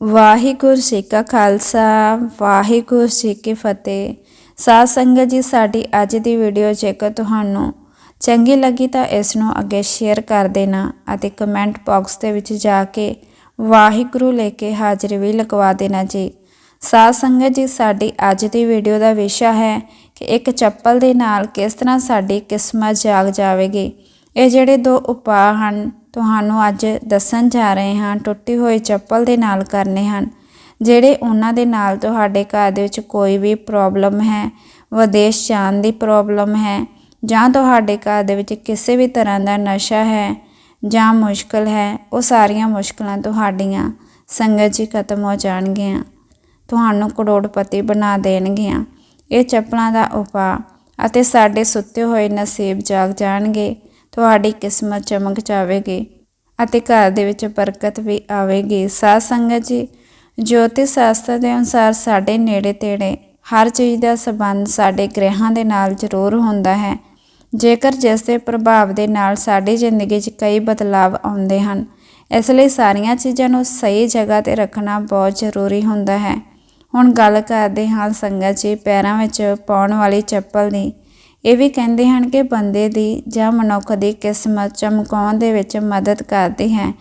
ਵਾਹਿਗੁਰੂ ਜੀ ਕਾ ਖਾਲਸਾ, ਵਾਹਿਗੁਰੂ ਜੀ ਕੀ ਫਤਿਹ। ਸਾਧ ਸੰਗਤ ਜੀ, ਸਾਡੀ ਅੱਜ ਦੀ ਵੀਡੀਓ ਜੇਕਰ ਤੁਹਾਨੂੰ ਚੰਗੀ ਲੱਗੀ ਤਾਂ ਇਸ ਨੂੰ ਅੱਗੇ ਸ਼ੇਅਰ ਕਰ ਦੇਣਾ ਅਤੇ ਕਮੈਂਟ ਬਾਕਸ ਦੇ ਵਿੱਚ ਜਾ ਕੇ ਵਾਹਿਗੁਰੂ ਲੈ ਕੇ ਹਾਜ਼ਰੀ ਵੀ ਲਗਵਾ ਦੇਣਾ ਜੀ। ਸਾਧ ਸੰਗਤ ਜੀ, ਸਾਡੀ ਅੱਜ ਦੀ ਵੀਡੀਓ ਦਾ ਵਿਸ਼ਾ ਹੈ ਕਿ ਇੱਕ ਚੱਪਲ ਦੇ ਨਾਲ ਕਿਸ ਤਰ੍ਹਾਂ ਸਾਡੀ ਕਿਸਮਤ ਜਾਗ ਜਾਵੇਗੀ। ਇਹ ਜਿਹੜੇ ਦੋ ਉਪਾਅ ਹਨ ਤੁਹਾਨੂੰ ਅੱਜ ਦੱਸਣ ਜਾ ਰਹੇ ਹਾਂ ਟੁੱਟੀ ਹੋਈ ਚੱਪਲ ਦੇ ਨਾਲ ਕਰਨੇ ਹਨ, ਜਿਹੜੇ ਉਹਨਾਂ ਦੇ ਨਾਲ ਤੁਹਾਡੇ ਘਰ ਦੇ ਵਿੱਚ ਕੋਈ ਵੀ ਪ੍ਰੋਬਲਮ ਹੈ, ਵਿਦੇਸ਼ ਜਾਣ ਦੀ ਪ੍ਰੋਬਲਮ ਹੈ, ਜਾਂ ਤੁਹਾਡੇ ਘਰ ਦੇ ਵਿੱਚ ਕਿਸੇ ਵੀ ਤਰ੍ਹਾਂ ਦਾ ਨਸ਼ਾ ਹੈ, ਜਾਂ ਮੁਸ਼ਕਲ ਹੈ, ਉਹ ਸਾਰੀਆਂ ਮੁਸ਼ਕਲਾਂ ਤੁਹਾਡੀਆਂ ਸੰਗਤ ਜੀ ਖਤਮ ਹੋ ਜਾਣਗੀਆਂ। ਤੁਹਾਨੂੰ ਕਰੋੜਪਤੀ ਬਣਾ ਦੇਣਗੀਆਂ। ਇਹ ਚੱਪਲਾਂ ਦਾ ਉਪਾਅ ਅਤੇ ਸਾਡੇ ਸੁੱਤੇ ਹੋਏ ਨਸੀਬ ਜਾਗ ਜਾਣਗੇ। ਤੁਹਾਡੀ ਕਿਸਮਤ ਚਮਕ ਜਾਵੇਗੀ ਅਤੇ ਘਰ ਦੇ ਵਿੱਚ ਬਰਕਤ ਵੀ ਆਵੇਗੀ। ਸਾਧ ਸੰਗਤ ਜੀ ਜੋਤਿਸ਼ ਸ਼ਾਸਤਰ ਦੇ ਅਨੁਸਾਰ ਸਾਡੇ ਨੇੜੇ ਤੇੜੇ ਹਰ ਚੀਜ਼ ਦਾ ਸਬੰਧ ਸਾਡੇ ਗ੍ਰਹਿਾਂ ਦੇ ਨਾਲ ਜ਼ਰੂਰ ਹੁੰਦਾ ਹੈ। ਜੇਕਰ ਜਿਸ ਦੇ ਪ੍ਰਭਾਵ ਦੇ ਨਾਲ ਸਾਡੀ ਜ਼ਿੰਦਗੀ 'ਚ ਕਈ ਬਦਲਾਵ ਆਉਂਦੇ ਹਨ, ਇਸ ਲਈ ਸਾਰੀਆਂ ਚੀਜ਼ਾਂ ਨੂੰ ਸਹੀ ਜਗ੍ਹਾ ਤੇ ਰੱਖਣਾ ਬਹੁਤ ਜ਼ਰੂਰੀ ਹੁੰਦਾ ਹੈ। ਹੁਣ ਗੱਲ ਕਰਦੇ ਹਾਂ ਸੰਗਤ ਜੀ ਪੈਰਾਂ ਵਿੱਚ ਪਾਉਣ ਵਾਲੀ ਚੱਪਲ ਦੀ। ਇਹ ਵੀ ਕਹਿੰਦੇ ਹਨ ਕਿ ਬੰਦੇ ਦੀ ਜਾਂ ਮਨੁੱਖ ਦੀ ਕਿਸਮਤ ਚਮਕਾਉਣ ਦੇ ਵਿੱਚ ਮਦਦ ਕਰਦੀ ਹੈ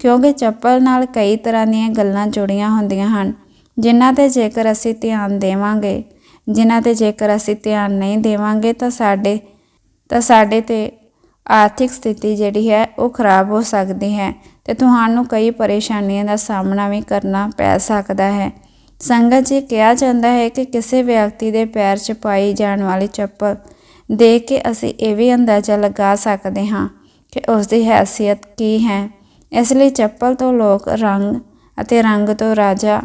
ਕਿਉਂਕਿ ਚੱਪਲ ਨਾਲ ਕਈ ਤਰ੍ਹਾਂ ਦੀਆਂ ਗੱਲਾਂ ਜੁੜੀਆਂ ਹੁੰਦੀਆਂ ਹਨ, ਜਿਨ੍ਹਾਂ ਤੇ ਜੇਕਰ ਅਸੀਂ ਧਿਆਨ ਦੇਵਾਂਗੇ, ਜਿਨ੍ਹਾਂ ਤੇ ਜੇਕਰ ਅਸੀਂ ਧਿਆਨ ਨਹੀਂ ਦੇਵਾਂਗੇ ਤਾਂ ਸਾਡੇ ਤਾਂ ਸਾਡੇ ਤੇ ਆਰਥਿਕ ਸਥਿਤੀ ਜਿਹੜੀ ਹੈ ਉਹ ਖਰਾਬ ਹੋ ਸਕਦੀ ਹੈ ਤੇ ਤੁਹਾਨੂੰ ਕਈ ਪਰੇਸ਼ਾਨੀਆਂ ਦਾ ਸਾਹਮਣਾ ਵੀ ਕਰਨਾ ਪੈ ਸਕਦਾ ਹੈ। ਸੰਗਤ ਜੀ, ਕਿਹਾ ਜਾਂਦਾ ਹੈ ਕਿ ਕਿਸੇ ਵਿਅਕਤੀ ਦੇ ਪੈਰ 'ਚ ਪਾਈ ਜਾਣ ਵਾਲੀ ਚੱਪਲ ਦੇਖ ਕੇ ਅਸੀਂ ਇਹ ਵੀ ਅੰਦਾਜ਼ਾ ਲਗਾ ਸਕਦੇ ਹਾਂ ਕਿ ਉਸ ਦੀ ਹੈਸੀਅਤ ਕੀ ਹੈ। ਇਸ ਲਈ ਚੱਪਲ ਤੋਂ ਲੋਕ ਰੰਗ ਅਤੇ ਰੰਗ ਤੋਂ ਰਾਜਾ,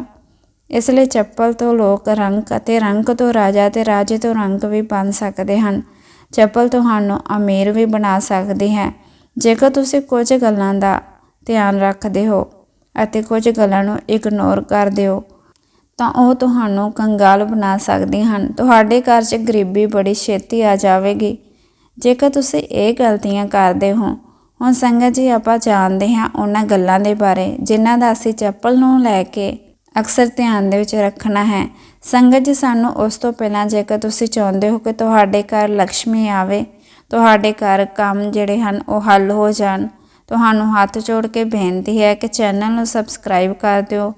ਇਸ ਲਈ ਚੱਪਲ ਤੋਂ ਲੋਕ ਰੰਗ ਅਤੇ ਰੰਗ ਤੋਂ ਰਾਜਾ ਤੇ ਰਾਜੇ ਤੋਂ ਰੰਗ ਵੀ ਬਣ ਸਕਦੇ ਹਨ। ਚੱਪਲ ਤੁਹਾਨੂੰ ਅਮੀਰ ਵੀ ਬਣਾ ਸਕਦੀ ਹੈ। ਜੇਕਰ ਤੁਸੀਂ ਕੁਝ ਗੱਲਾਂ ਦਾ ਧਿਆਨ ਰੱਖਦੇ ਹੋ ਅਤੇ ਕੁਝ ਗੱਲਾਂ ਨੂੰ ਇਗਨੋਰ ਕਰਦੇ ਹੋ ਤਾਂ ਉਹ ਤੁਹਾਨੂੰ ਕੰਗਾਲ ਬਣਾ ਸਕਦੀਆਂ ਹਨ। ਤੁਹਾਡੇ ਘਰ 'ਚ ਗਰੀਬੀ ਬੜੀ ਛੇਤੀ ਆ ਜਾਵੇਗੀ। ਜੇਕਰ ਤੁਸੀਂ ਇਹ ਗਲਤੀਆਂ ਕਰਦੇ ਹੋ, ਹੁਣ ਸੰਗਤ ਜੀ ਆਪਾਂ ਜਾਣਦੇ ਹਾਂ ਉਹਨਾਂ ਗੱਲਾਂ ਦੇ ਬਾਰੇ, ਜਿਨ੍ਹਾਂ ਦਾ ਅਸੀਂ ਚੱਪਲ ਨੂੰ ਲੈ ਕੇ ਅਕਸਰ ਧਿਆਨ ਦੇ ਵਿੱਚ ਰੱਖਣਾ ਹੈ। ਸੰਗਤ ਜੀ ਸਾਨੂੰ ਉਸ ਤੋਂ ਪਹਿਲਾਂ ਜੇਕਰ ਤੁਸੀਂ ਚਾਹੁੰਦੇ ਹੋ ਕਿ ਤੁਹਾਡੇ ਘਰ ਲక్ష్ਮੀ ਆਵੇ, ਤੁਹਾਡੇ ਘਰ ਕੰਮ ਜਿਹੜੇ ਹਨ ਉਹ ਹੱਲ ਹੋ ਜਾਣ, ਤੁਹਾਨੂੰ ਹੱਥ ਜੋੜ ਕੇ ਬੇਨਤੀ ਹੈ ਕਿ ਚੈਨਲ ਨੂੰ ਸਬਸਕ੍ਰਾਈਬ ਕਰ ਦਿਓ।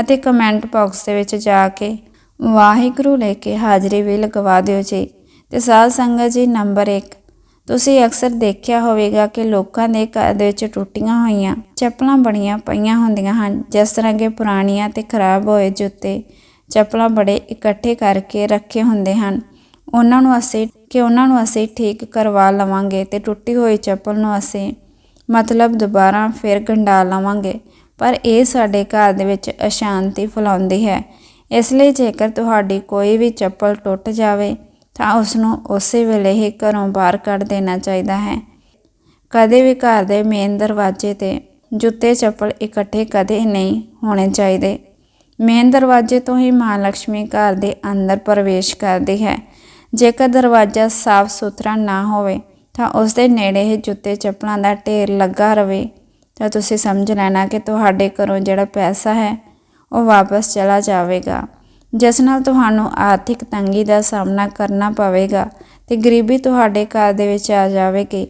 ਅਤੇ ਕਮੈਂਟ ਬਾਕਸ ਦੇ ਵਿੱਚ ਜਾ ਕੇ ਵਾਹਿਗੁਰੂ ਲੈ ਕੇ ਹਾਜ਼ਰੀ ਵੀ ਲਗਵਾ ਦਿਓ ਜੀ। ਤੇ ਸਾਧ ਸੰਗਤ ਜੀ, ਨੰਬਰ 1 ਤੁਸੀਂ ਅਕਸਰ ਦੇਖਿਆ ਹੋਵੇਗਾ ਕਿ ਲੋਕਾਂ ਦੇ ਘਰ ਦੇ ਵਿੱਚ ਟੁੱਟੀਆਂ ਹੋਈਆਂ ਚੱਪਲਾਂ ਬਣੀਆਂ ਪਈਆਂ ਹੁੰਦੀਆਂ ਹਨ। ਜਿਸ ਤਰ੍ਹਾਂ ਕਿ ਪੁਰਾਣੀਆਂ ਤੇ ਖਰਾਬ ਹੋਏ ਜੁੱਤੇ ਚੱਪਲਾਂ ਬੜੇ ਇਕੱਠੇ ਕਰਕੇ ਰੱਖੇ ਹੁੰਦੇ ਹਨ। ਉਹਨਾਂ ਨੂੰ ਅਸੀਂ, ਕਿ ਉਹਨਾਂ ਨੂੰ ਅਸੀਂ ਠੀਕ ਕਰਵਾ ਲਵਾਂਗੇ ਤੇ ਟੁੱਟੀ ਹੋਈ ਚੱਪਲ ਨੂੰ ਅਸੀਂ ਮਤਲਬ ਦੁਬਾਰਾ ਫਿਰ ਗੰਡਾ ਲਵਾਂਗੇ। ਪਰ ਇਹ ਸਾਡੇ ਘਰ ਦੇ ਵਿੱਚ ਅਸ਼ਾਂਤੀ ਫੈਲਾਉਂਦੀ ਹੈ। ਇਸ ਲਈ ਜੇਕਰ ਤੁਹਾਡੀ ਕੋਈ ਵੀ ਚੱਪਲ ਟੁੱਟ ਜਾਵੇ, ਤਾਂ ਉਸ ਨੂੰ ਉਸੇ ਵੇਲੇ ਹੀ ਘਰੋਂ ਬਾਹਰ ਕੱਢ ਦੇਣਾ ਚਾਹੀਦਾ ਹੈ। ਕਦੇ ਵੀ ਘਰ ਦੇ ਮੇਨ ਦਰਵਾਜ਼ੇ ਤੇ ਜੁੱਤੇ ਚੱਪਲ ਇਕੱਠੇ ਕਦੇ ਨਹੀਂ ਹੋਣੇ ਚਾਹੀਦੇ। ਮੇਨ ਦਰਵਾਜ਼ੇ ਤੋਂ ਹੀ ਮਾਂ ਲక్ష్ਮੀ ਘਰ ਦੇ ਅੰਦਰ ਪ੍ਰਵੇਸ਼ ਕਰਦੀ ਹੈ। ਜੇਕਰ ਦਰਵਾਜ਼ਾ ਸਾਫ਼ ਸੁਥਰਾ ਨਾ ਹੋਵੇ, ਤਾਂ ਉਸ ਦੇ ਨੇੜੇ ਹੀ ਜੁੱਤੇ ਚੱਪਲਾਂ ਦਾ ਢੇਰ ਲੱਗਾ ਰਵੇ। ਤਾਂ ਤੁਸੀਂ ਸਮਝ ਲੈਣਾ ਕਿ ਤੁਹਾਡੇ ਘਰੋਂ ਜਿਹੜਾ ਪੈਸਾ ਹੈ, ਉਹ ਵਾਪਸ ਚਲਾ ਜਾਵੇਗਾ। ਜਿਸ ਨਾਲ ਤੁਹਾਨੂੰ ਆਰਥਿਕ ਤੰਗੀ ਦਾ ਸਾਹਮਣਾ ਕਰਨਾ ਪਵੇਗਾ ਤੇ ਗਰੀਬੀ ਤੁਹਾਡੇ ਘਰ ਦੇ ਵਿੱਚ ਆ ਜਾਵੇਗੀ।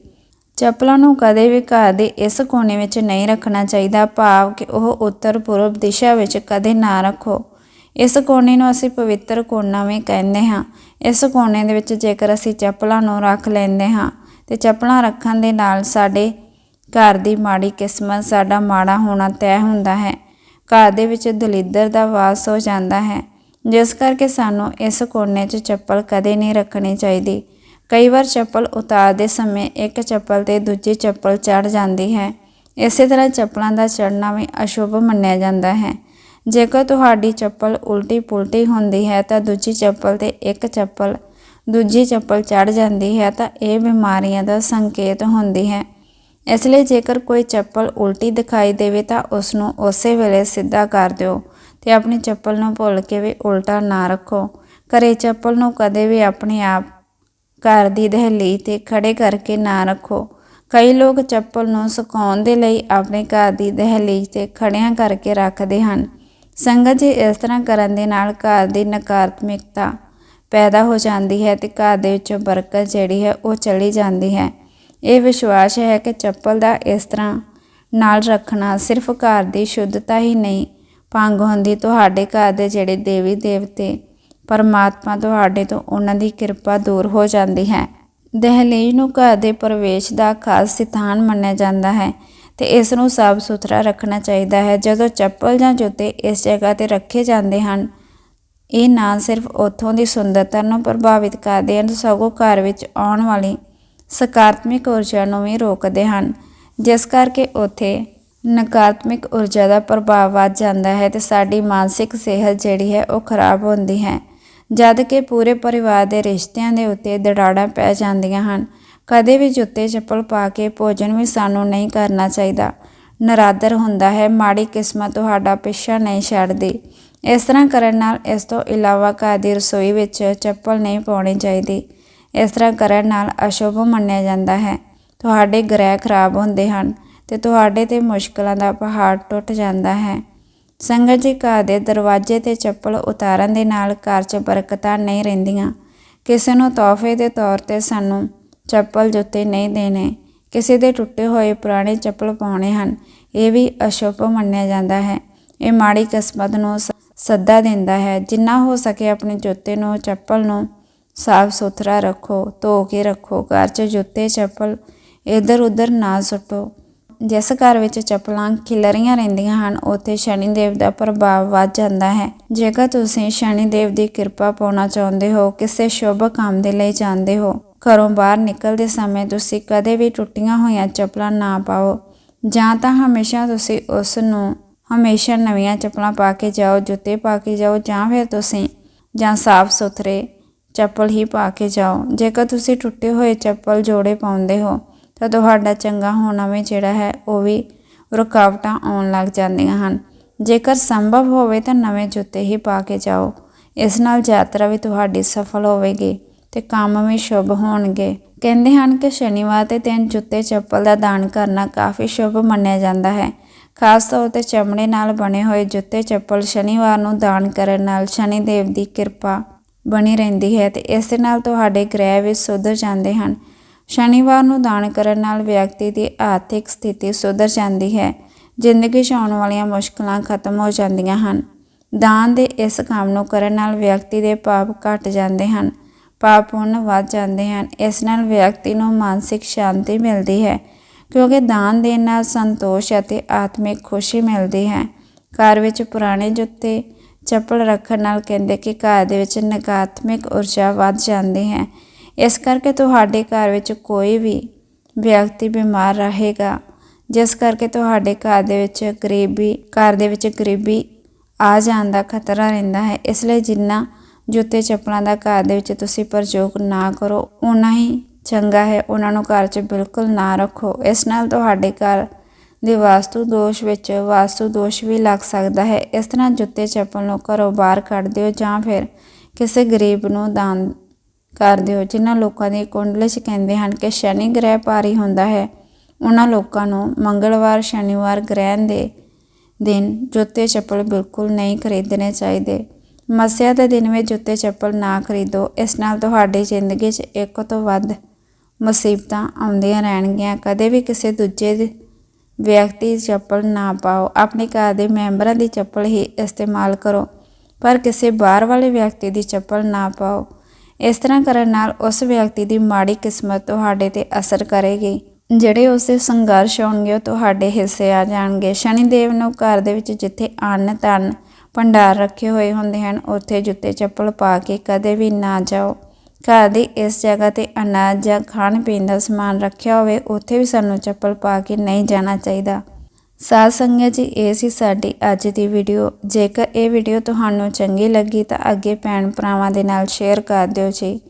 ਚੱਪਲਾਂ ਨੂੰ ਕਦੇ ਵੀ ਘਰ ਦੇ ਇਸ ਕੋਨੇ ਵਿੱਚ ਨਹੀਂ ਰੱਖਣਾ ਚਾਹੀਦਾ, ਭਾਵ ਕਿ ਉਹ ਉੱਤਰ ਪੂਰਬ ਦਿਸ਼ਾ ਵਿੱਚ ਕਦੇ ਨਾ ਰੱਖੋ। ਇਸ ਕੋਨੇ ਨੂੰ ਅਸੀਂ ਪਵਿੱਤਰ ਕੋਨਾ ਵੀ ਕਹਿੰਦੇ ਹਾਂ। ਇਸ ਕੋਨੇ ਦੇ ਵਿੱਚ ਜੇਕਰ ਅਸੀਂ ਚੱਪਲਾਂ ਨੂੰ ਰੱਖ ਲੈਂਦੇ ਹਾਂ ਤੇ ਚੱਪਲਾਂ ਰੱਖਣ ਦੇ ਨਾਲ ਸਾਡੇ ਘਰ ਦੀ ਮਾੜੀ ਕਿਸਮਤ ਸਾਡਾ ਮਾੜਾ ਹੋਣਾ ਤੈਅ ਹੁੰਦਾ ਹੈ। ਘਰ ਦੇ ਵਿੱਚ ਦਲਿੱਦਰ ਦਾ ਵਾਸ ਹੋ ਜਾਂਦਾ ਹੈ। ਜਿਸ ਕਰਕੇ ਸਾਨੂੰ ਇਸ ਕੋਨੇ 'ਚ ਚੱਪਲ ਕਦੇ ਨਹੀਂ ਰੱਖਣੀ ਚਾਹੀਦੀ। ਕਈ ਵਾਰ ਚੱਪਲ ਉਤਾਰਦੇ ਸਮੇਂ ਇੱਕ ਚੱਪਲ ਤੇ ਦੂਜੀ ਚੱਪਲ ਚੜ ਜਾਂਦੀ ਹੈ। ਇਸੇ ਤਰ੍ਹਾਂ ਚੱਪਲਾਂ ਦਾ ਚੜਨਾ ਵੀ ਅਸ਼ੁਭ ਮੰਨਿਆ ਜਾਂਦਾ ਹੈ। ਜੇਕਰ ਤੁਹਾਡੀ ਚੱਪਲ ਉਲਟੀ ਪੁਲਟੀ ਹੁੰਦੀ ਹੈ ਤਾਂ ਦੂਜੀ ਚੱਪਲ ਤੇ ਇੱਕ ਚੱਪਲ, ਦੂਜੀ ਚੱਪਲ ਚੜ ਜਾਂਦੀ ਹੈ ਤਾਂ ਇਹ ਬਿਮਾਰੀਆਂ ਦਾ ਸੰਕੇਤ ਹੁੰਦੀ ਹੈ। ਇਸ ਲਈ ਜੇਕਰ ਕੋਈ ਚੱਪਲ ਉਲਟੀ ਦਿਖਾਈ ਦੇਵੇ ਤਾਂ ਉਸ ਨੂੰ ਉਸੇ ਵੇਲੇ ਸਿੱਧਾ ਕਰ ਦਿਓ ਤੇ ਆਪਣੀ ਚੱਪਲ ਨੂੰ ਭੁੱਲ ਕੇ ਵੀ ਉਲਟਾ ਨਾ ਰੱਖੋ। ਘਰੇ ਚੱਪਲ ਨੂੰ ਕਦੇ ਵੀ ਆਪਣੇ ਆਪ ਘਰ ਦੀ ਦਹਲੀ ਤੇ ਖੜੇ ਕਰਕੇ ਨਾ ਰੱਖੋ। ਕਈ ਲੋਕ ਚੱਪਲ ਨੂੰ ਸੁਕਾਉਣ ਦੇ ਲਈ ਆਪਣੇ ਘਰ ਦੀ ਦਹਲੀ ਤੇ ਖੜਿਆਂ ਕਰਕੇ ਰੱਖਦੇ ਹਨ। ਸੰਗਤ ਜੀ ਇਸ ਤਰ੍ਹਾਂ ਕਰਨ ਦੇ ਨਾਲ ਘਰ ਦੀ ਨਕਾਰਾਤਮਕਤਾ ਪੈਦਾ ਹੋ ਜਾਂਦੀ ਹੈ ਤੇ ਘਰ ਦੇ ਵਿੱਚੋਂ ਬਰਕਤ ਜਿਹੜੀ ਹੈ ਉਹ ਚਲੀ ਜਾਂਦੀ ਹੈ। ਇਹ ਵਿਸ਼ਵਾਸ ਹੈ ਕਿ ਚੱਪਲ ਦਾ ਇਸ ਤਰ੍ਹਾਂ ਨਾਲ ਰੱਖਣਾ ਸਿਰਫ ਘਰ ਦੀ ਸ਼ੁੱਧਤਾ ਹੀ ਨਹੀਂ, ਭੰਗ ਹੁੰਦੀ ਤੁਹਾਡੇ ਘਰ ਦੇ ਜਿਹੜੇ ਦੇਵੀ ਦੇਵਤੇ ਪਰਮਾਤਮਾ ਤੁਹਾਡੇ ਤੋਂ ਉਹਨਾਂ ਦੀ ਕਿਰਪਾ ਦੂਰ ਹੋ ਜਾਂਦੀ ਹੈ। ਦਹਲੀਜ਼ ਨੂੰ ਘਰ ਦੇ ਪ੍ਰਵੇਸ਼ ਦਾ ਖਾਸ ਸਥਾਨ ਮੰਨਿਆ ਜਾਂਦਾ ਹੈ ਤੇ ਇਸ ਨੂੰ ਸਾਫ਼ ਸੁਥਰਾ ਰੱਖਣਾ ਚਾਹੀਦਾ ਹੈ। ਜਦੋਂ ਚੱਪਲ ਜਾਂ ਜੁੱਤੇ ਇਸ ਜਗ੍ਹਾ ਤੇ ਰੱਖੇ ਜਾਂਦੇ ਹਨ, ਇਹ ਨਾ ਸਿਰਫ ਉੱਥੋਂ ਦੀ ਸੁੰਦਰਤਾ ਨੂੰ ਪ੍ਰਭਾਵਿਤ ਕਰਦੇ ਹਨ, ਸਗੋਂ ਘਰ ਵਿੱਚ ਆਉਣ ਵਾਲੀ ਸਕਾਰਾਤਮਕ ਊਰਜਾ ਨੂੰ ਵੀ ਰੋਕਦੇ ਹਨ। ਜਿਸ ਕਰਕੇ ਉੱਥੇ ਨਕਾਰਾਤਮਕ ਊਰਜਾ ਦਾ ਪ੍ਰਭਾਵ ਵੱਧ ਜਾਂਦਾ ਹੈ ਤੇ ਸਾਡੀ ਮਾਨਸਿਕ ਸਿਹਤ ਜਿਹੜੀ ਹੈ ਉਹ ਖਰਾਬ ਹੁੰਦੀ ਹੈ। ਜਦ ਕਿ ਪੂਰੇ ਪਰਿਵਾਰ ਦੇ ਰਿਸ਼ਤਿਆਂ ਦੇ ਉੱਤੇ ਦੜਾੜਾਂ ਪੈ ਜਾਂਦੀਆਂ ਹਨ। ਕਦੇ ਵੀ ਜੁੱਤੇ ਚੱਪਲ ਪਾ ਕੇ ਭੋਜਨ ਵੀ ਸਾਨੂੰ ਨਹੀਂ ਕਰਨਾ ਚਾਹੀਦਾ। ਨਰਾਦਰ ਹੁੰਦਾ ਹੈ, ਮਾੜੀ ਕਿਸਮਤ ਤੁਹਾਡਾ ਪਿੱਛਾ ਨਹੀਂ ਛੱਡਦੀ। ਇਸ ਤਰ੍ਹਾਂ ਕਰਨ ਨਾਲ ਇਸ ਤੋਂ ਇਲਾਵਾ ਘਰ ਦੀ ਰਸੋਈ ਵਿੱਚ ਚੱਪਲ ਨਹੀਂ ਪਾਉਣੀ ਚਾਹੀਦੀ। ਇਸ ਤਰ੍ਹਾਂ ਕਰਨ ਨਾਲ ਅਸ਼ੁਭ ਮੰਨਿਆ ਜਾਂਦਾ ਹੈ। ਤੁਹਾਡੇ ਗ੍ਰਹਿ ਖਰਾਬ ਹੁੰਦੇ ਹਨ ਤੇ ਤੁਹਾਡੇ ਤੇ ਮੁਸ਼ਕਲਾਂ ਦਾ ਪਹਾੜ ਟੁੱਟ ਜਾਂਦਾ ਹੈ। ਸੰਗਤ ਜੀ ਘਰ ਦੇ ਦਰਵਾਜ਼ੇ ਤੇ ਚੱਪਲ ਉਤਾਰਨ ਦੇ ਨਾਲ ਘਰ 'ਚ ਬਰਕਤਾਂ ਨਹੀਂ ਰਹਿੰਦੀਆਂ। ਕਿਸੇ ਨੂੰ ਤੋਹਫੇ ਦੇ ਤੌਰ ਤੇ ਸਾਨੂੰ ਚੱਪਲ ਜੁੱਤੇ ਨਹੀਂ ਦੇਣੇ। ਕਿਸੇ ਦੇ ਟੁੱਟੇ ਹੋਏ ਪੁਰਾਣੇ ਚੱਪਲ ਪਾਉਣੇ ਹਨ। ਇਹ ਵੀ ਅਸ਼ੁਭ ਮੰਨਿਆ ਜਾਂਦਾ ਹੈ। ਇਹ ਮਾੜੀ ਕਿਸਮਤ ਨੂੰ ਸ- ਸੱਦਾ ਦਿੰਦਾ ਹੈ। ਜਿੰਨਾ ਹੋ ਸਕੇ ਆਪਣੇ ਜੁੱਤੇ ਨੂੰ, ਚੱਪਲ ਨੂੰ ਸਾਫ਼ ਸੁਥਰਾ ਰੱਖੋ, ਧੋ ਕੇ ਰੱਖੋ, ਘਰ 'ਚ ਜੁੱਤੇ, ਚੱਪਲ ਇੱਧਰ ਉੱਧਰ ਨਾ ਸੁੱਟੋ। ਜਿਸ ਘਰ ਵਿੱਚ ਚੱਪਲਾਂ ਖਿਲਰੀਆਂ ਰਹਿੰਦੀਆਂ ਹਨ, ਉੱਥੇ ਸ਼ਨੀ ਦੇਵ ਦਾ ਪ੍ਰਭਾਵ ਵੱਧ ਜਾਂਦਾ ਹੈ। ਜੇਕਰ ਤੁਸੀਂ ਸ਼ਨੀ ਦੇਵ ਦੀ ਕਿਰਪਾ ਪਾਉਣਾ ਚਾਹੁੰਦੇ ਹੋ, ਕਿਸੇ ਸ਼ੁਭ ਕੰਮ ਦੇ ਲਈ ਜਾਂਦੇ ਹੋ, ਘਰੋਂ ਬਾਹਰ ਨਿਕਲਦੇ ਸਮੇਂ ਤੁਸੀਂ ਕਦੇ ਵੀ ਟੁੱਟੀਆਂ ਹੋਈਆਂ ਚੱਪਲਾਂ ਨਾ ਪਾਓ। ਜਾਂ ਤਾਂ ਹਮੇਸ਼ਾ ਤੁਸੀਂ ਉਸ ਨੂੰ ਹਮੇਸ਼ਾ ਨਵੀਆਂ ਚੱਪਲਾਂ ਪਾ ਕੇ ਜਾਓ, ਜੁੱਤੇ ਪਾ ਕੇ ਜਾਓ, ਜਾਂ ਫਿਰ ਤੁਸੀਂ ਜਾਂ ਸਾਫ਼ ਸੁਥਰੇ ਚੱਪਲ ਹੀ ਪਾ ਕੇ ਜਾਓ। ਜੇਕਰ ਤੁਸੀਂ ਟੁੱਟੇ ਹੋਏ ਚੱਪਲ ਜੋੜੇ ਪਾਉਂਦੇ ਹੋ, ਤਾਂ ਤੁਹਾਡਾ ਚੰਗਾ ਹੋਣਾ ਵੀ ਜਿਹੜਾ ਹੈ, ਉਹ ਵੀ ਰੁਕਾਵਟਾਂ ਆਉਣ ਲੱਗ ਜਾਂਦੀਆਂ ਹਨ। ਜੇਕਰ ਸੰਭਵ ਹੋਵੇ ਤਾਂ ਨਵੇਂ ਜੁੱਤੇ ਹੀ ਪਾ ਕੇ ਜਾਓ। ਇਸ ਨਾਲ ਯਾਤਰਾ ਵੀ ਤੁਹਾਡੀ ਸਫਲ ਹੋਵੇਗੀ ਤੇ ਕੰਮ ਵੀ ਸ਼ੁਭ ਹੋਣਗੇ। ਕਹਿੰਦੇ ਹਨ ਕਿ ਸ਼ਨੀਵਾਰ ਤੇ ਦਿਨ ਜੁੱਤੇ ਚੱਪਲ ਦਾ ਦਾਨ ਕਰਨਾ ਕਾਫੀ ਸ਼ੁਭ ਮੰਨਿਆ ਜਾਂਦਾ ਹੈ। ਖਾਸ ਤੌਰ ਤੇ ਚਮੜੇ ਨਾਲ ਬਣੇ ਹੋਏ ਜੁੱਤੇ ਚੱਪਲ ਸ਼ਨੀਵਾਰ ਨੂੰ ਦਾਨ ਕਰਨ ਨਾਲ ਸ਼ਨੀ ਦੇਵ ਦੀ ਕਿਰਪਾ ਬਣੀ ਰਹਿੰਦੀ ਹੈ ਤੇ ਇਸ ਦੇ ਨਾਲ ਤੁਹਾਡੇ ਗ੍ਰਹਿ ਵੀ ਸੁਧਰ ਜਾਂਦੇ ਹਨ। ਸ਼ਨੀਵਾਰ ਨੂੰ ਦਾਨ ਕਰਨ ਨਾਲ ਵਿਅਕਤੀ ਦੀ ਆਰਥਿਕ ਸਥਿਤੀ ਸੁਧਰ ਜਾਂਦੀ ਹੈ। ਜ਼ਿੰਦਗੀ 'ਚ ਆਉਣ ਵਾਲੀਆਂ ਮੁਸ਼ਕਲਾਂ ਖਤਮ ਹੋ ਜਾਂਦੀਆਂ ਹਨ। ਦਾਨ ਦੇ ਇਸ ਕੰਮ ਨੂੰ ਕਰਨ ਨਾਲ ਵਿਅਕਤੀ ਦੇ ਪਾਪ ਘਟ ਜਾਂਦੇ ਹਨ, ਪਾਪ ਪੁੰਨ ਵੱਧ ਜਾਂਦੇ ਹਨ। ਇਸ ਨਾਲ ਵਿਅਕਤੀ ਨੂੰ ਮਾਨਸਿਕ ਸ਼ਾਂਤੀ ਮਿਲਦੀ ਹੈ, ਕਿਉਂਕਿ ਦਾਨ ਦੇਣ ਨਾਲ ਸੰਤੋਸ਼ ਅਤੇ ਆਤਮਿਕ ਖੁਸ਼ੀ ਮਿਲਦੀ ਹੈ। ਘਰ ਵਿੱਚ ਪੁਰਾਣੇ ਜੁੱਤੇ ਚੱਪਲ ਰੱਖਣ ਨਾਲ ਕਹਿੰਦੇ ਕਿ ਘਰ ਦੇ ਵਿੱਚ ਨਕਾਰਾਤਮਕ ਊਰਜਾ ਵੱਧ ਜਾਂਦੀ ਹੈ। ਇਸ ਕਰਕੇ ਤੁਹਾਡੇ ਘਰ ਵਿੱਚ ਕੋਈ ਵੀ ਵਿਅਕਤੀ ਬਿਮਾਰ ਰਹੇਗਾ। ਜਿਸ ਕਰਕੇ ਤੁਹਾਡੇ ਘਰ ਦੇ ਵਿੱਚ ਗਰੀਬੀ, ਘਰ ਦੇ ਵਿੱਚ ਗਰੀਬੀ ਆ ਜਾਣ ਦਾ ਖਤਰਾ ਰਹਿੰਦਾ ਹੈ। ਇਸ ਲਈ ਜਿੰਨਾ ਜੁੱਤੇ ਚੱਪਲਾਂ ਦਾ ਘਰ ਦੇ ਵਿੱਚ ਤੁਸੀਂ ਪ੍ਰਯੋਗ ਨਾ ਕਰੋ ਉਨਾ ਹੀ ਚੰਗਾ ਹੈ। ਉਹਨਾਂ ਨੂੰ ਘਰ 'ਚ ਬਿਲਕੁਲ ਨਾ ਰੱਖੋ। ਇਸ ਨਾਲ ਤੁਹਾਡੇ ਘਰ ਦੇ ਵਾਸਤੂ ਦੋਸ਼ ਵਿੱਚ ਵਾਸਤੂ ਦੋਸ਼ ਵੀ ਲੱਗ ਸਕਦਾ ਹੈ। ਇਸ ਤਰ੍ਹਾਂ ਜੁੱਤੇ ਚੱਪਲ ਨੂੰ ਘਰੋਂ ਬਾਹਰ ਕੱਢ ਦਿਓ ਜਾਂ ਫਿਰ ਕਿਸੇ ਗਰੀਬ ਨੂੰ ਦਾਨ ਕਰ ਦਿਓ, ਜਿਨ੍ਹਾਂ ਲੋਕਾਂ ਦੀ ਕੁੰਡਲੀ 'ਚ ਕਹਿੰਦੇ ਹਨ ਕਿ ਸ਼ਨੀ ਗ੍ਰਹਿ ਭਾਰੀ ਹੁੰਦਾ ਹੈ। ਉਹਨਾਂ ਲੋਕਾਂ ਨੂੰ ਮੰਗਲਵਾਰ, ਸ਼ਨੀਵਾਰ ਗ੍ਰਹਿਣ ਦੇ ਦਿਨ ਜੁੱਤੇ ਚੱਪਲ ਬਿਲਕੁਲ ਨਹੀਂ ਖਰੀਦਣੇ ਚਾਹੀਦੇ। ਮੱਸਿਆ ਦੇ ਦਿਨ ਵਿੱਚ ਜੁੱਤੇ ਚੱਪਲ ਨਾ ਖਰੀਦੋ। ਇਸ ਨਾਲ ਤੁਹਾਡੀ ਜ਼ਿੰਦਗੀ 'ਚ ਇੱਕ ਤੋਂ ਵੱਧ ਮੁਸੀਬਤਾਂ ਆਉਂਦੀਆਂ ਰਹਿਣਗੀਆਂ। ਕਦੇ ਵੀ ਕਿਸੇ ਦੂਜੇ ਦੇ ਵਿਅਕਤੀ ਦੀ ਚੱਪਲ ਨਾ ਪਾਓ। ਆਪਣੇ ਘਰ ਦੇ ਮੈਂਬਰਾਂ ਦੀ ਚੱਪਲ ਹੀ ਇਸਤੇਮਾਲ ਕਰੋ, ਪਰ ਕਿਸੇ ਬਾਹਰ ਵਾਲੇ ਵਿਅਕਤੀ ਦੀ ਚੱਪਲ ਨਾ ਪਾਓ। ਇਸ ਤਰ੍ਹਾਂ ਕਰਨ ਨਾਲ ਉਸ ਵਿਅਕਤੀ ਦੀ ਮਾੜੀ ਕਿਸਮਤ ਤੁਹਾਡੇ ਤੇ ਅਸਰ ਕਰੇਗੀ। ਜਿਹੜੇ ਉਸੇ ਸੰਘਰਸ਼ ਹੋਣਗੇ ਉਹ ਤੁਹਾਡੇ ਹਿੱਸੇ ਆ ਜਾਣਗੇ। ਸ਼ਨੀ ਦੇਵ ਨੂੰ ਘਰ ਦੇ ਵਿੱਚ ਜਿੱਥੇ ਅੰਨ ਧਨ ਭੰਡਾਰ ਰੱਖੇ ਹੋਏ ਹੁੰਦੇ ਹਨ, ਉੱਥੇ ਜੁੱਤੇ ਚੱਪਲ ਪਾ ਕੇ ਕਦੇ ਵੀ ਨਾ ਜਾਓ। ਘਰ ਦੀ ਇਸ ਜਗ੍ਹਾ ਤੇ ਅਨਾਜ ਜਾਂ ਖਾਣ ਪੀਣ ਦਾ ਸਮਾਨ ਰੱਖਿਆ ਹੋਵੇ, ਉੱਥੇ ਵੀ ਸਾਨੂੰ ਚੱਪਲ ਪਾ ਕੇ ਨਹੀਂ ਜਾਣਾ ਚਾਹੀਦਾ। ਸਾਧ ਸੰਗਤ ਜੀ, ਇਹ ਸੀ ਸਾਡੀ ਅੱਜ ਦੀ ਵੀਡੀਓ। ਜੇਕਰ ਇਹ ਵੀਡੀਓ ਤੁਹਾਨੂੰ ਚੰਗੀ ਲੱਗੀ ਤਾਂ ਅੱਗੇ ਭੈਣ ਭਰਾਵਾਂ ਦੇ ਨਾਲ ਸ਼ੇਅਰ ਕਰ ਦਿਓ ਜੀ।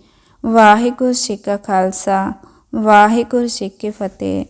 ਵਾਹਿਗੁਰੂ ਜੀ ਕਾ ਖਾਲਸਾ, ਵਾਹਿਗੁਰੂ ਜੀ ਕੀ ਫਤਿਹ।